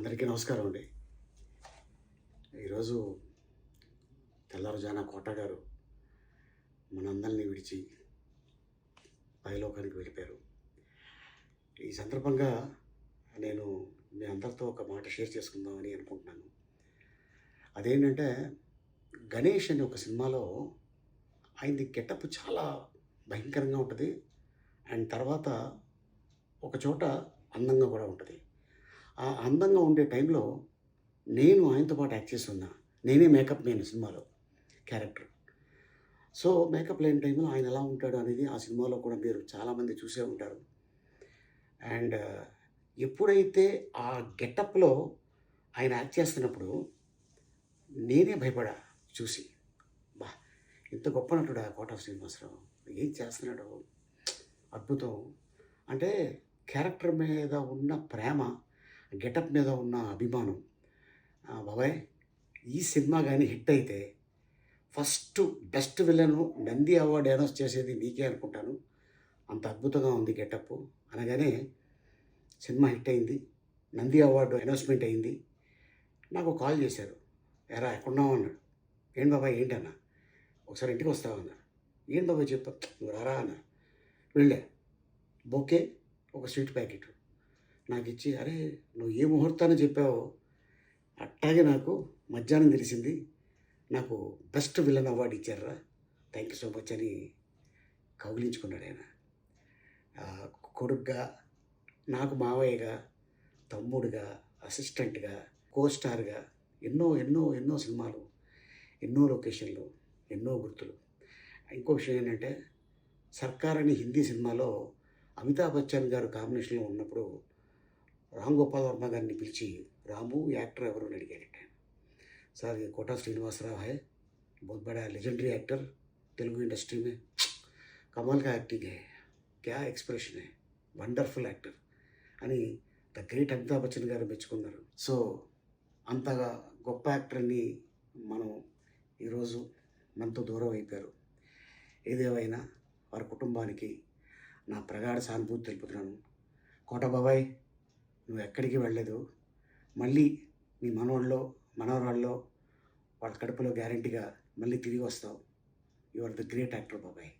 అందరికీ నమస్కారం అండి. ఈరోజు తెల్లారుజాన కోట గారు మనందరినీ విడిచి పైలోకానికి వెళ్ళిపోయారు. ఈ సందర్భంగా నేను మీ అందరితో ఒక మాట షేర్ చేసుకుందామని అనుకుంటున్నాను. అదేంటంటే గణేష్ అనే ఒక సినిమాలో ఆయనది గెటప్ చాలా భయంకరంగా ఉంటుంది. అండ్ తర్వాత ఒక చోట అందంగా కూడా ఉంటుంది. ఆ అందంగా ఉండే టైంలో నేను ఆయనతో పాటు యాక్ట్ చేస్తున్నా నేనే మేకప్ నేను సినిమాలో క్యారెక్టర్. సో మేకప్ లేని టైంలో ఆయన ఎలా ఉంటాడు అనేది ఆ సినిమాలో కూడా మీరు చాలామంది చూసే ఉంటారు. అండ్ ఎప్పుడైతే ఆ గెటప్లో ఆయన యాక్ట్ చేస్తున్నప్పుడు నేనే భయపడా చూసి. బా ఇంత గొప్ప నటుడా కోట శ్రీనివాసరావు? ఏం చేస్తున్నాడు? అద్భుతం. అంటే క్యారెక్టర్ మీద ఉన్న ప్రేమ గెటప్ మీద ఉన్న అభిమానం. బాబాయ్ ఈ సినిమా కానీ హిట్ అయితే first best villain Nandi award announce చేసేది నీకే అనుకుంటాను. అంత అద్భుతంగా ఉంది గెటప్. అనగానే సినిమా హిట్ అయింది నంది అవార్డు అనౌన్స్మెంట్ అయింది. నాకు కాల్ చేశారు ఎరా ఎక్కడున్నావు అన్నాడు. ఏంటి బాబాయ్ ఏంటన్నా? ఒకసారి ఇంటికి వస్తావు? అన్నా ఏంటి బాబాయ్ చెప్పా నువ్వు రారా? అన్నారు. వెళ్ళా. బొకే ఒక స్వీట్ ప్యాకెట్. నాకు ఇచ్చి అరే నువ్వు ఏ ముహూర్తాన్ని చెప్పావో అట్టాగే నాకు మధ్యాహ్నం తెలిసింది. నాకు బెస్ట్ విలన్ అవార్డు ఇచ్చారా థ్యాంక్ యూ సో మచ్ అని కౌగిలించుకున్నాడు ఆయన. కొడుగ్గా నాకు మావయ్యగా తమ్ముడుగా అసిస్టెంట్గా కోస్టార్గా ఎన్నో ఎన్నో ఎన్నో సినిమాలు ఎన్నో లొకేషన్లు ఎన్నో గుర్తులు. ఇంకో విషయం ఏంటంటే సర్కార్ అనే హిందీ సినిమాలో అమితాబ్ బచ్చన్ గారు కాంబినేషన్లో ఉన్నప్పుడు రామ్ గోపాల్ వర్మ గారిని పిలిచి రాము యాక్టర్ ఎవరు అని అడిగాడట సార్ ये कोटा श्रीनिवासराव है बहुत बड़ा लेजेंडरी एक्टर तेलुगु इंडस्ट्री में कमाल का एक्टिंग है क्या एक्सप्रेशन है వండర్ఫుల్ యాక్టర్ అని ద గ్రేట్ అమితాబ్ బచ్చన్ గారు మెచ్చుకున్నారు సో అంతగా గొప్ప యాక్టర్ని మనం ఈరోజు మనతో దూరం అయిపోయారు ఏదేమైనా వారి కుటుంబానికి నా ప్రగాఢ సానుభూతి తెలుపుతున్నాను కోట బాబాయ్ నువ్వు ఎక్కడికి వెళ్ళలేదు మళ్ళీ నీ మనవాళ్ళలో మనోరాళ్ళో వాళ్ళ కడుపులో గ్యారంటీగా మళ్ళీ తిరిగి వస్తావు. You are the great actor బాబాయ్